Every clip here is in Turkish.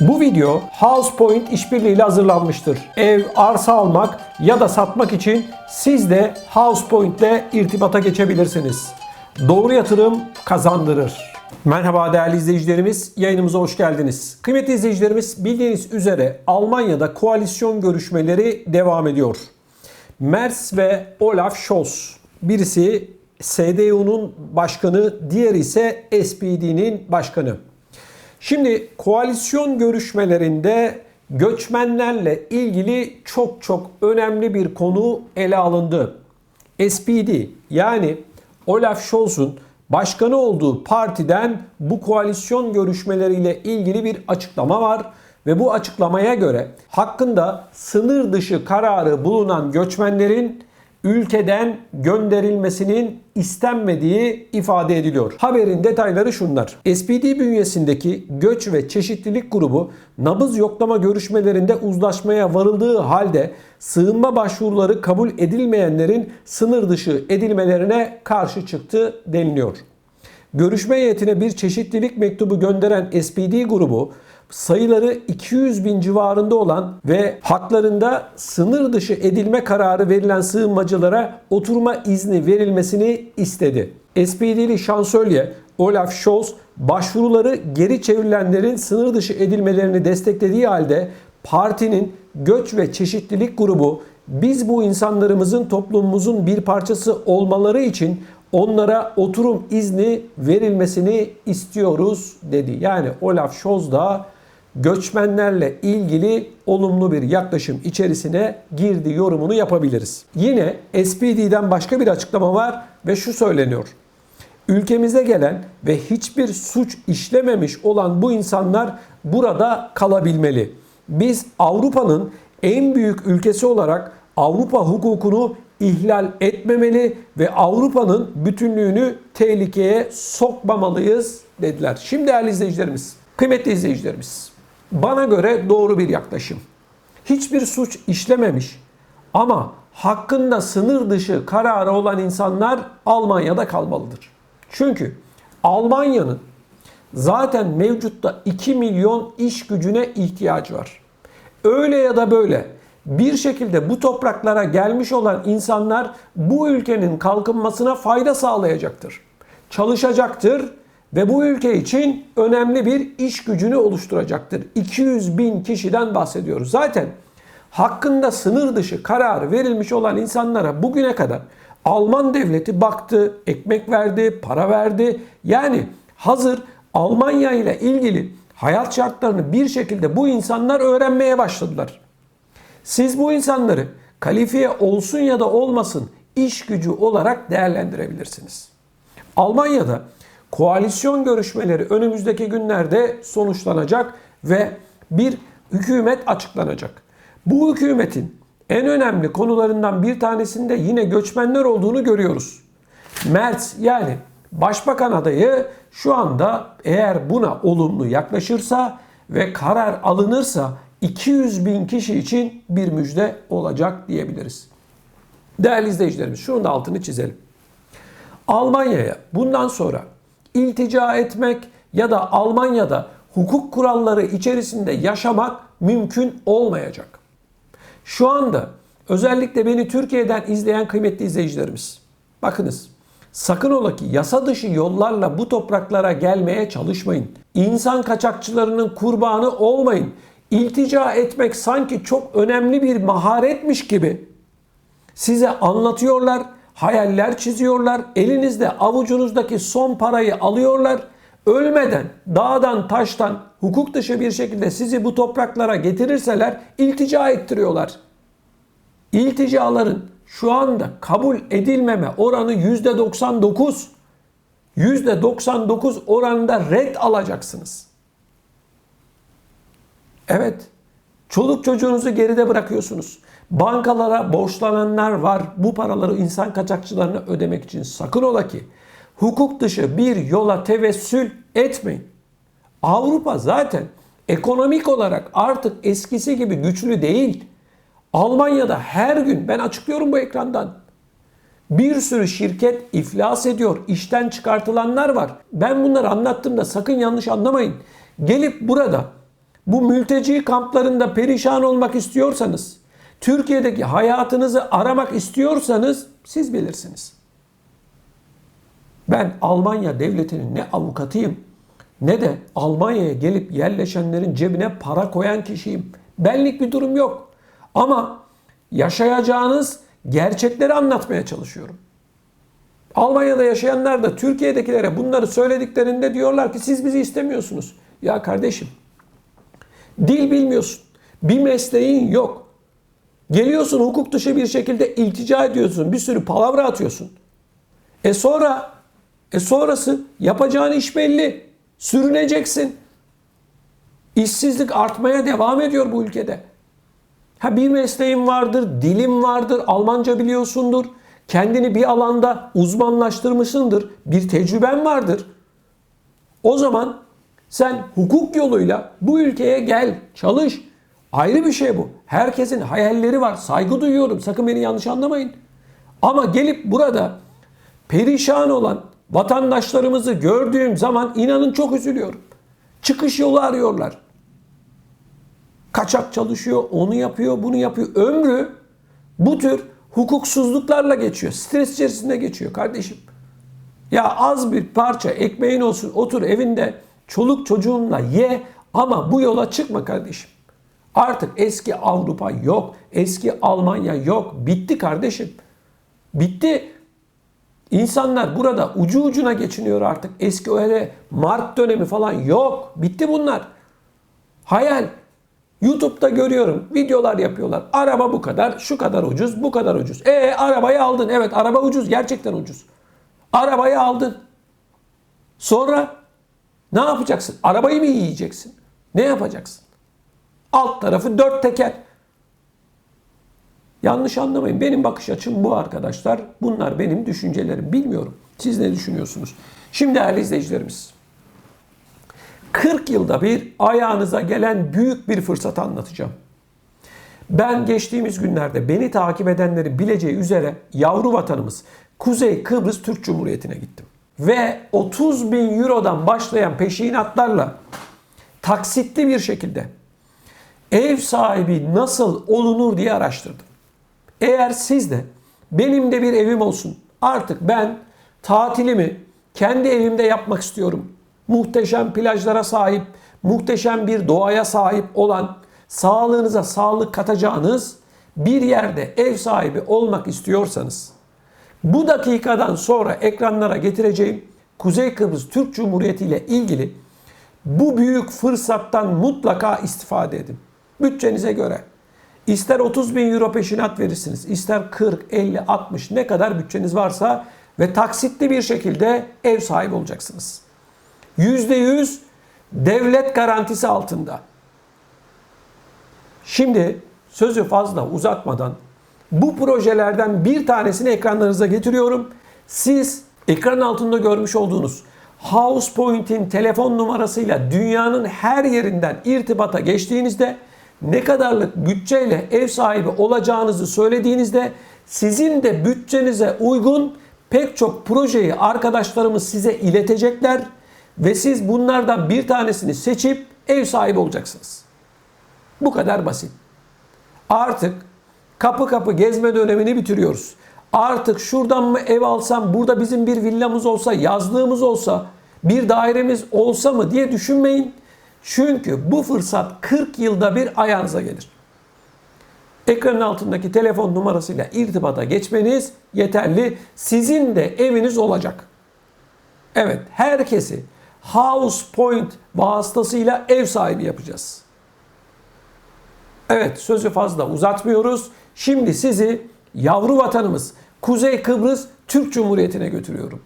Bu video HousePoint işbirliğiyle hazırlanmıştır. Ev, arsa almak ya da satmak için siz de HousePoint ile irtibata geçebilirsiniz. Doğru yatırım kazandırır. Merhaba değerli izleyicilerimiz, yayınımıza hoş geldiniz. Kıymetli izleyicilerimiz, bildiğiniz üzere Almanya'da koalisyon görüşmeleri devam ediyor. Merz ve Olaf Scholz, birisi CDU'nun başkanı, diğeri ise SPD'nin başkanı. Şimdi koalisyon görüşmelerinde göçmenlerle ilgili çok çok önemli bir konu ele alındı. SPD yani Olaf Scholz'un başkanı olduğu partiden bu koalisyon görüşmeleriyle ilgili bir açıklama var ve bu açıklamaya göre hakkında sınır dışı kararı bulunan göçmenlerin ülkeden gönderilmesinin istenmediği ifade ediliyor. Haberin detayları şunlar. SPD bünyesindeki Göç ve Çeşitlilik Grubu nabız yoklama görüşmelerinde uzlaşmaya varıldığı halde sığınma başvuruları kabul edilmeyenlerin sınır dışı edilmelerine karşı çıktı deniliyor. Görüşme heyetine bir çeşitlilik mektubu gönderen SPD grubu sayıları 200 bin civarında olan ve haklarında sınır dışı edilme kararı verilen sığınmacılara oturma izni verilmesini istedi. SPD'li şansölye Olaf Scholz başvuruları geri çevrilenlerin sınır dışı edilmelerini desteklediği halde partinin göç ve çeşitlilik grubu biz bu insanlarımızın toplumumuzun bir parçası olmaları için onlara oturum izni verilmesini istiyoruz dedi. Yani Olaf Scholz da göçmenlerle ilgili olumlu bir yaklaşım içerisine girdi yorumunu yapabiliriz. Yine SPD'den başka bir açıklama var ve şu söyleniyor. Ülkemize gelen ve hiçbir suç işlememiş olan bu insanlar burada kalabilmeli. Biz Avrupa'nın en büyük ülkesi olarak Avrupa hukukunu ihlal etmemeli ve Avrupa'nın bütünlüğünü tehlikeye sokmamalıyız dediler. Şimdi değerli izleyicilerimiz, kıymetli izleyicilerimiz, bana göre doğru bir yaklaşım. Hiçbir suç işlememiş ama hakkında sınır dışı kararı olan insanlar Almanya'da kalmalıdır. Çünkü Almanya'nın zaten mevcutta 2 milyon iş gücüne ihtiyacı var. Öyle ya da böyle bir şekilde bu topraklara gelmiş olan insanlar bu ülkenin kalkınmasına fayda sağlayacaktır. Çalışacaktır ve bu ülke için önemli bir iş gücünü oluşturacaktır. 200 bin kişiden bahsediyoruz. Zaten hakkında sınır dışı kararı verilmiş olan insanlara bugüne kadar Alman devleti baktı, ekmek verdi, para verdi. Yani hazır Almanya ile ilgili hayat şartlarını bir şekilde bu insanlar öğrenmeye başladılar. Siz bu insanları kalifiye olsun ya da olmasın iş gücü olarak değerlendirebilirsiniz. Almanya'da koalisyon görüşmeleri önümüzdeki günlerde sonuçlanacak ve bir hükümet açıklanacak. Bu hükümetin en önemli konularından bir tanesinde yine göçmenler olduğunu görüyoruz. Merz yani başbakan adayı şu anda eğer buna olumlu yaklaşırsa ve karar alınırsa 200 bin kişi için bir müjde olacak diyebiliriz. Değerli izleyicilerimiz şunun da altını çizelim. Almanya'ya bundan sonra iltica etmek ya da Almanya'da hukuk kuralları içerisinde yaşamak mümkün olmayacak. Şu anda özellikle beni Türkiye'den izleyen kıymetli izleyicilerimiz bakınız sakın ola ki yasa dışı yollarla bu topraklara gelmeye çalışmayın. İnsan kaçakçılarının kurbanı olmayın. İltica etmek sanki çok önemli bir maharetmiş gibi size anlatıyorlar, hayaller çiziyorlar, elinizde avucunuzdaki son parayı alıyorlar. Ölmeden, dağdan, taştan, hukuk dışı bir şekilde sizi bu topraklara getirirseler iltica ettiriyorlar. İlticaların şu anda kabul edilmeme oranı %99. %99 oranında red alacaksınız. Evet. Çoluk çocuğunuzu geride bırakıyorsunuz. Bankalara borçlananlar var. Bu paraları insan kaçakçılarına ödemek için sakın ola ki hukuk dışı bir yola tevessül etmeyin. Avrupa zaten ekonomik olarak artık eskisi gibi güçlü değil. Almanya'da her gün ben açıklıyorum bu ekrandan. Bir sürü şirket iflas ediyor. işten çıkartılanlar var. Ben bunları anlattığımda sakın yanlış anlamayın. Gelip burada bu mülteci kamplarında perişan olmak istiyorsanız, Türkiye'deki hayatınızı aramak istiyorsanız siz bilirsiniz. Ben Almanya devletinin ne avukatıyım ne de Almanya'ya gelip yerleşenlerin cebine para koyan kişiyim. Benlik bir durum yok. Ama yaşayacağınız gerçekleri anlatmaya çalışıyorum. Almanya'da yaşayanlar da Türkiye'dekilere bunları söylediklerinde diyorlar ki siz bizi istemiyorsunuz. Ya kardeşim dil bilmiyorsun. Bir mesleğin yok. Geliyorsun hukuk dışı bir şekilde iltica ediyorsun. Bir sürü palavra atıyorsun. E sonra e sonrası yapacağın iş belli. Sürüneceksin. İşsizlik artmaya devam ediyor bu ülkede. Ha bir mesleğin vardır, dilin vardır, Almanca biliyorsundur. Kendini bir alanda uzmanlaştırmışsındır. Bir tecrüben vardır. O zaman sen hukuk yoluyla bu ülkeye gel, çalış. Ayrı bir şey bu. Herkesin hayalleri var. Saygı duyuyorum. Sakın beni yanlış anlamayın. Ama gelip burada perişan olan vatandaşlarımızı gördüğüm zaman inanın çok üzülüyorum. Çıkış yolu arıyorlar. Kaçak çalışıyor, onu yapıyor, bunu yapıyor. Ömrü bu tür hukuksuzluklarla geçiyor. Stres içerisinde geçiyor kardeşim. Ya az bir parça ekmeğin olsun otur evinde çoluk çocuğunla ye ama bu yola çıkma kardeşim. Artık eski Avrupa yok, eski Almanya yok. Bitti kardeşim. Bitti. İnsanlar burada ucu ucuna geçiniyor artık. Eski öyle Mark dönemi falan yok. Bitti bunlar. Hayal. YouTube'da görüyorum. Videolar yapıyorlar. Araba bu kadar, şu kadar ucuz, bu kadar ucuz. E arabayı aldın. Evet araba ucuz. Gerçekten ucuz. Arabayı aldın. Sonra ne yapacaksın? Arabayı mı yiyeceksin? Ne yapacaksın? Alt tarafı dört teker. Yanlış anlamayın. Benim bakış açım bu arkadaşlar. Bunlar benim düşüncelerim. Bilmiyorum. Siz ne düşünüyorsunuz? Şimdi değerli izleyicilerimiz. 40 yılda bir ayağınıza gelen büyük bir fırsat anlatacağım. Ben geçtiğimiz günlerde beni takip edenlerin bileceği üzere yavru vatanımız Kuzey Kıbrıs Türk Cumhuriyeti'ne gittim. Ve 30 bin Euro'dan başlayan peşinatlarla taksitli bir şekilde ev sahibi nasıl olunur diye araştırdım. Eğer siz de benim de bir evim olsun artık ben tatilimi kendi evimde yapmak istiyorum. Muhteşem plajlara sahip, muhteşem bir doğaya sahip olan, sağlığınıza sağlık katacağınız bir yerde ev sahibi olmak istiyorsanız bu dakikadan sonra ekranlara getireceğim Kuzey Kıbrıs Türk Cumhuriyeti ile ilgili bu büyük fırsattan mutlaka istifade edin. Bütçenize göre. İster 30 bin euro peşinat verirsiniz, ister 40, 50, 60 ne kadar bütçeniz varsa ve taksitli bir şekilde ev sahibi olacaksınız. %100 devlet garantisi altında. Şimdi sözü fazla uzatmadan bu projelerden bir tanesini ekranlarınıza getiriyorum. Siz ekran altında görmüş olduğunuz House Point'in telefon numarasıyla dünyanın her yerinden irtibata geçtiğinizde ne kadarlık bütçeyle ev sahibi olacağınızı söylediğinizde sizin de bütçenize uygun pek çok projeyi arkadaşlarımız size iletecekler ve siz bunlardan bir tanesini seçip ev sahibi olacaksınız. Bu kadar basit. Artık kapı kapı gezme dönemini bitiriyoruz. Artık şuradan mı ev alsam, burada bizim bir villamız olsa, yazlığımız olsa, bir dairemiz olsa mı diye düşünmeyin. Çünkü bu fırsat 40 yılda bir ayağınıza gelir. Ekranın altındaki telefon numarasıyla irtibata geçmeniz yeterli. Sizin de eviniz olacak. Evet, herkesi House Point vasıtasıyla ev sahibi yapacağız. Evet, sözü fazla uzatmıyoruz. Şimdi sizi yavru vatanımız Kuzey Kıbrıs Türk Cumhuriyeti'ne götürüyorum.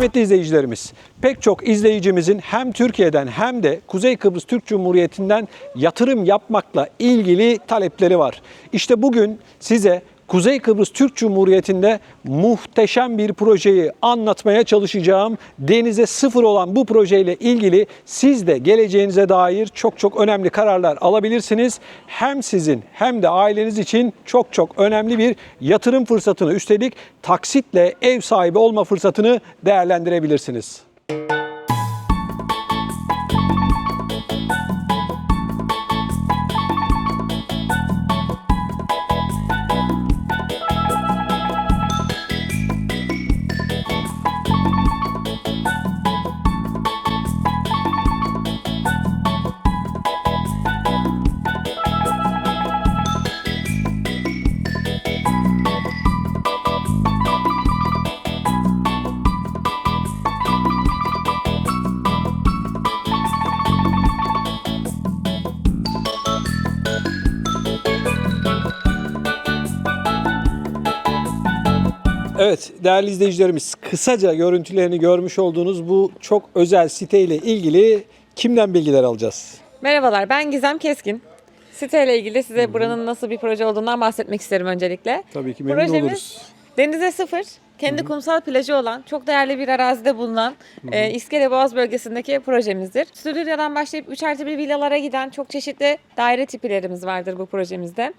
Kıymetli izleyicilerimiz, pek çok izleyicimizin hem Türkiye'den hem de Kuzey Kıbrıs Türk Cumhuriyeti'nden yatırım yapmakla ilgili talepleri var. İşte bugün size Kuzey Kıbrıs Türk Cumhuriyeti'nde muhteşem bir projeyi anlatmaya çalışacağım. Denize sıfır olan bu projeyle ilgili siz de geleceğinize dair çok çok önemli kararlar alabilirsiniz. Hem sizin hem de aileniz için çok çok önemli bir yatırım fırsatını üstelik taksitle ev sahibi olma fırsatını değerlendirebilirsiniz. Evet değerli izleyicilerimiz kısaca görüntülerini görmüş olduğunuz bu çok özel siteyle ilgili kimden bilgiler alacağız? Merhabalar, ben Gizem Keskin. Siteyle ilgili size buranın nasıl bir proje olduğundan bahsetmek isterim öncelikle. Tabii ki memnun Projemiz oluruz. denize sıfır, kendi kumsal plajı olan, çok değerli bir arazide bulunan e, İskele Boğaz bölgesindeki projemizdir. Stüdyodan başlayıp 3 artı bir villalara giden çok çeşitli daire tipilerimiz vardır bu projemizde.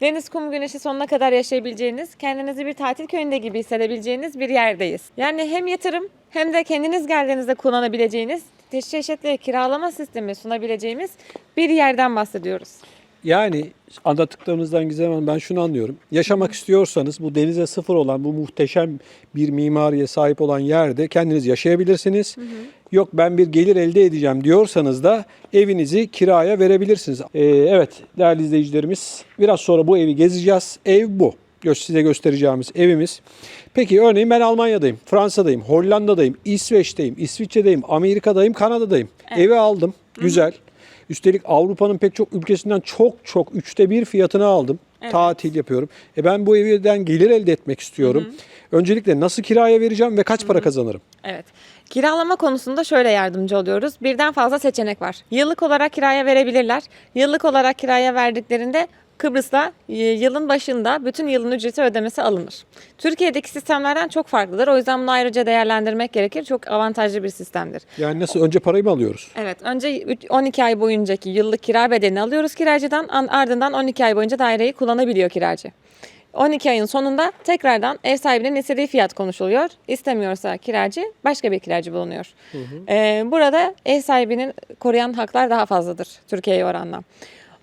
Deniz, kum, güneşi sonuna kadar yaşayabileceğiniz, kendinizi bir tatil köyünde gibi hissedebileceğiniz bir yerdeyiz. Yani hem yatırım hem de kendiniz geldiğinizde kullanabileceğiniz çeşitli kiralama sistemi sunabileceğimiz bir yerden bahsediyoruz. Yani anlattıklarınızdan Gizem Hanım ben şunu anlıyorum. Yaşamak istiyorsanız bu denize sıfır olan bu muhteşem bir mimariye sahip olan yerde kendiniz yaşayabilirsiniz. Yok ben bir gelir elde edeceğim diyorsanız da evinizi kiraya verebilirsiniz. Ee, evet değerli izleyicilerimiz biraz sonra bu evi gezeceğiz. Ev bu. Size göstereceğimiz evimiz. Peki örneğin ben Almanya'dayım, Fransa'dayım, Hollanda'dayım, İsveç'teyim, İsviçre'deyim, Amerika'dayım, Kanada'dayım. Evi aldım. Güzel. Üstelik Avrupa'nın pek çok ülkesinden çok çok üçte bir fiyatını aldım. Tatil yapıyorum. E ben bu evden gelir elde etmek istiyorum. Öncelikle nasıl kiraya vereceğim ve kaç para kazanırım? Evet. Kiralama konusunda şöyle yardımcı oluyoruz. Birden fazla seçenek var. Yıllık olarak kiraya verebilirler. Yıllık olarak kiraya verdiklerinde Kıbrıs'ta e, yılın başında bütün yılın ücreti ödemesi alınır. Türkiye'deki sistemlerden çok farklıdır. O yüzden bunu ayrıca değerlendirmek gerekir. Çok avantajlı bir sistemdir. Yani nasıl önce parayı mı alıyoruz? Evet, önce üç- 12 ay boyuncaki yıllık kira bedelini alıyoruz kiracıdan. An- Ardından 12 ay boyunca daireyi kullanabiliyor kiracı. 12 ayın sonunda tekrardan ev sahibinin istediği fiyat konuşuluyor. İstemiyorsa kiracı başka bir kiracı bulunuyor. Ee, burada ev sahibinin koruyan haklar daha fazladır Türkiye'ye oranla.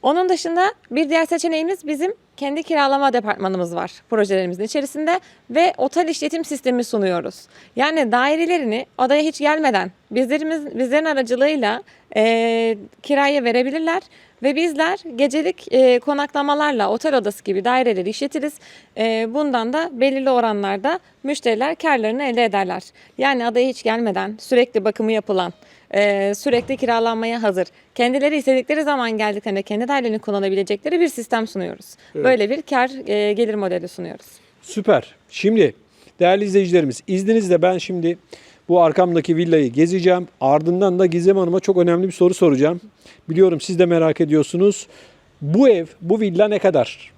Onun dışında bir diğer seçeneğimiz bizim kendi kiralama departmanımız var projelerimizin içerisinde ve otel işletim sistemi sunuyoruz. Yani dairelerini adaya hiç gelmeden bizlerimiz bizlerin aracılığıyla e, kiraya verebilirler ve bizler gecelik e, konaklamalarla otel odası gibi daireleri işletiriz. E, bundan da belirli oranlarda müşteriler karlarını elde ederler. Yani adaya hiç gelmeden sürekli bakımı yapılan, e, sürekli kiralanmaya hazır, kendileri istedikleri zaman geldiklerinde kendi dairelerini kullanabilecekleri bir sistem sunuyoruz. Böyle bir kar e, gelir modeli sunuyoruz. Süper. Şimdi değerli izleyicilerimiz izninizle ben şimdi bu arkamdaki villayı gezeceğim. Ardından da Gizem Hanım'a çok önemli bir soru soracağım. Biliyorum siz de merak ediyorsunuz. Bu ev, bu villa ne kadar?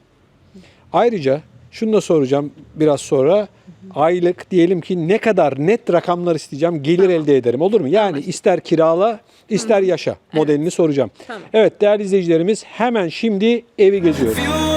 Ayrıca şunu da soracağım biraz sonra. Aylık diyelim ki ne kadar net rakamlar isteyeceğim, gelir elde ederim. Olur mu? Yani ister kirala, ister yaşa modelini soracağım. Tamam. Evet değerli izleyicilerimiz hemen şimdi evi geziyoruz.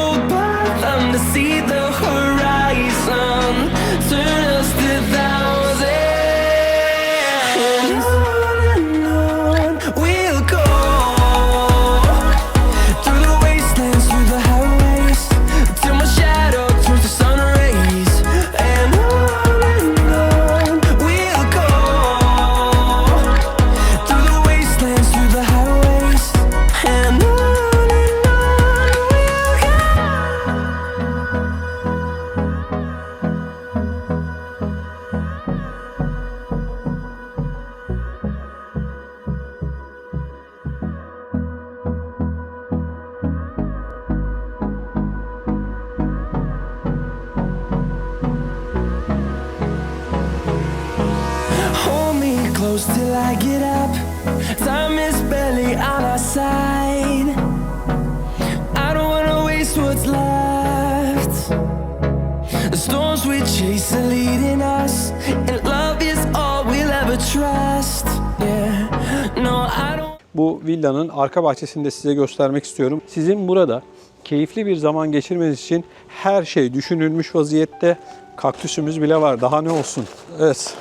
Bu villanın arka bahçesini de size göstermek istiyorum. Sizin burada keyifli bir zaman geçirmeniz için her şey düşünülmüş vaziyette. Kaktüsümüz bile var. Daha ne olsun? Evet.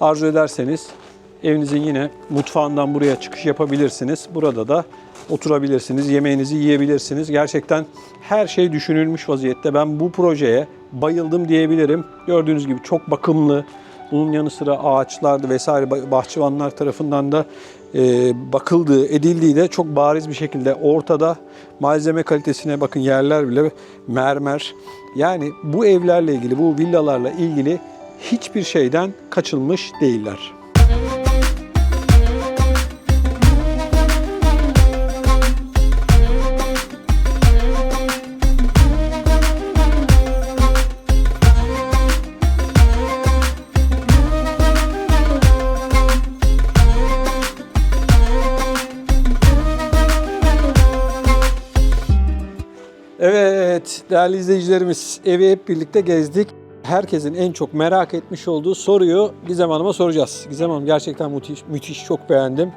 Arzu ederseniz evinizin yine mutfağından buraya çıkış yapabilirsiniz. Burada da oturabilirsiniz, yemeğinizi yiyebilirsiniz. Gerçekten her şey düşünülmüş vaziyette. Ben bu projeye bayıldım diyebilirim. Gördüğünüz gibi çok bakımlı. Bunun yanı sıra ağaçlar vesaire bah- bahçıvanlar tarafından da e, bakıldığı, edildiği de çok bariz bir şekilde ortada. Malzeme kalitesine bakın yerler bile mermer. Yani bu evlerle ilgili, bu villalarla ilgili hiçbir şeyden kaçılmış değiller. Değerli izleyicilerimiz evi hep birlikte gezdik. Herkesin en çok merak etmiş olduğu soruyu Gizem Hanım'a soracağız. Gizem Hanım gerçekten müthiş, müthiş çok beğendim.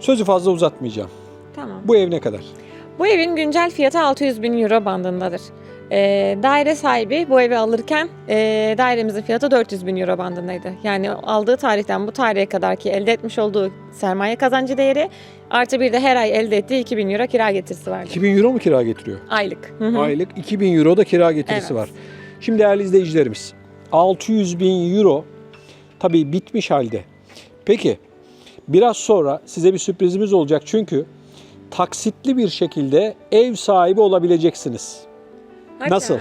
Sözü fazla uzatmayacağım. Tamam. Bu ev ne kadar? Bu evin güncel fiyatı 600 bin euro bandındadır. Ee, daire sahibi bu evi alırken e, dairemizin fiyatı 400 bin euro bandındaydı. Yani aldığı tarihten bu tarihe kadar ki elde etmiş olduğu sermaye kazancı değeri artı bir de her ay elde ettiği 2000 euro kira getirisi vardı. 2000 euro mu kira getiriyor? Aylık. Hı hı. Aylık 2000 euro da kira getirisi Evet. var. Şimdi değerli izleyicilerimiz 600 bin euro tabii bitmiş halde. Peki biraz sonra size bir sürprizimiz olacak çünkü taksitli bir şekilde ev sahibi olabileceksiniz. Hatta, Nasıl?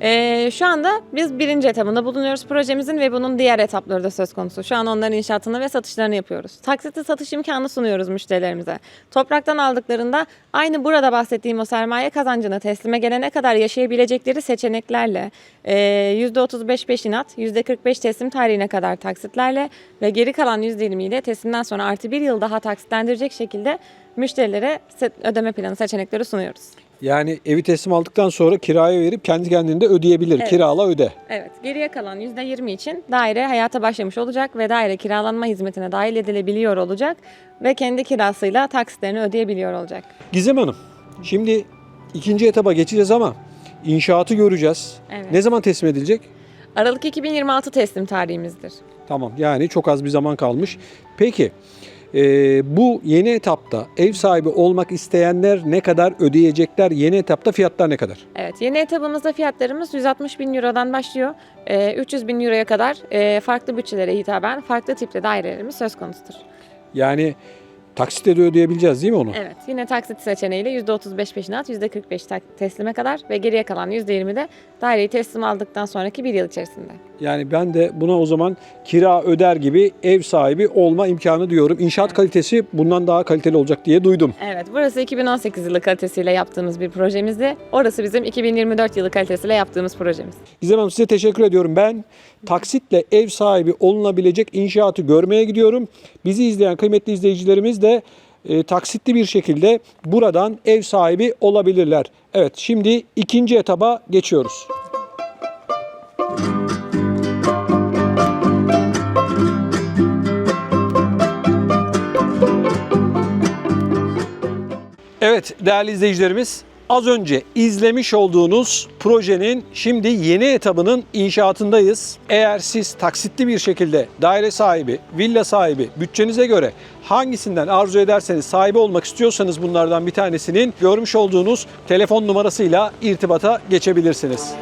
e, şu anda biz birinci etabında bulunuyoruz projemizin ve bunun diğer etapları da söz konusu. Şu an onların inşaatını ve satışlarını yapıyoruz. Taksitli satış imkanı sunuyoruz müşterilerimize. Topraktan aldıklarında aynı burada bahsettiğim o sermaye kazancını teslime gelene kadar yaşayabilecekleri seçeneklerle e, %35 peşinat, %45 teslim tarihine kadar taksitlerle ve geri kalan %20 ile teslimden sonra artı bir yıl daha taksitlendirecek şekilde müşterilere ödeme planı seçenekleri sunuyoruz. Yani evi teslim aldıktan sonra kiraya verip kendi kendine de ödeyebilir. Evet. Kirala öde. Evet, geriye kalan %20 için daire hayata başlamış olacak ve daire kiralanma hizmetine dahil edilebiliyor olacak ve kendi kirasıyla taksitlerini ödeyebiliyor olacak. Gizem Hanım, şimdi ikinci etaba geçeceğiz ama inşaatı göreceğiz. Evet. Ne zaman teslim edilecek? Aralık 2026 teslim tarihimizdir. Tamam yani çok az bir zaman kalmış. Peki e, bu yeni etapta ev sahibi olmak isteyenler ne kadar ödeyecekler? Yeni etapta fiyatlar ne kadar? Evet, yeni etabımızda fiyatlarımız 160 bin Euro'dan başlıyor. Ee, 300 bin Euro'ya kadar e, farklı bütçelere hitaben farklı tipte dairelerimiz söz konusudur. Yani taksitle de ödeyebileceğiz değil mi onu? Evet, yine taksit seçeneğiyle %35 peşinat, %45 tak- teslime kadar ve geriye kalan %20 de daireyi teslim aldıktan sonraki bir yıl içerisinde. Yani ben de buna o zaman kira öder gibi ev sahibi olma imkanı diyorum. İnşaat kalitesi bundan daha kaliteli olacak diye duydum. Evet, burası 2018 yılı kalitesiyle yaptığımız bir projemizdi. Orası bizim 2024 yılı kalitesiyle yaptığımız projemiz. Gizem Hanım size teşekkür ediyorum. Ben taksitle ev sahibi olunabilecek inşaatı görmeye gidiyorum. Bizi izleyen kıymetli izleyicilerimiz de e, taksitli bir şekilde buradan ev sahibi olabilirler. Evet şimdi ikinci etaba geçiyoruz. Evet değerli izleyicilerimiz az önce izlemiş olduğunuz projenin şimdi yeni etabının inşaatındayız. Eğer siz taksitli bir şekilde daire sahibi, villa sahibi bütçenize göre hangisinden arzu ederseniz sahibi olmak istiyorsanız bunlardan bir tanesinin görmüş olduğunuz telefon numarasıyla irtibata geçebilirsiniz.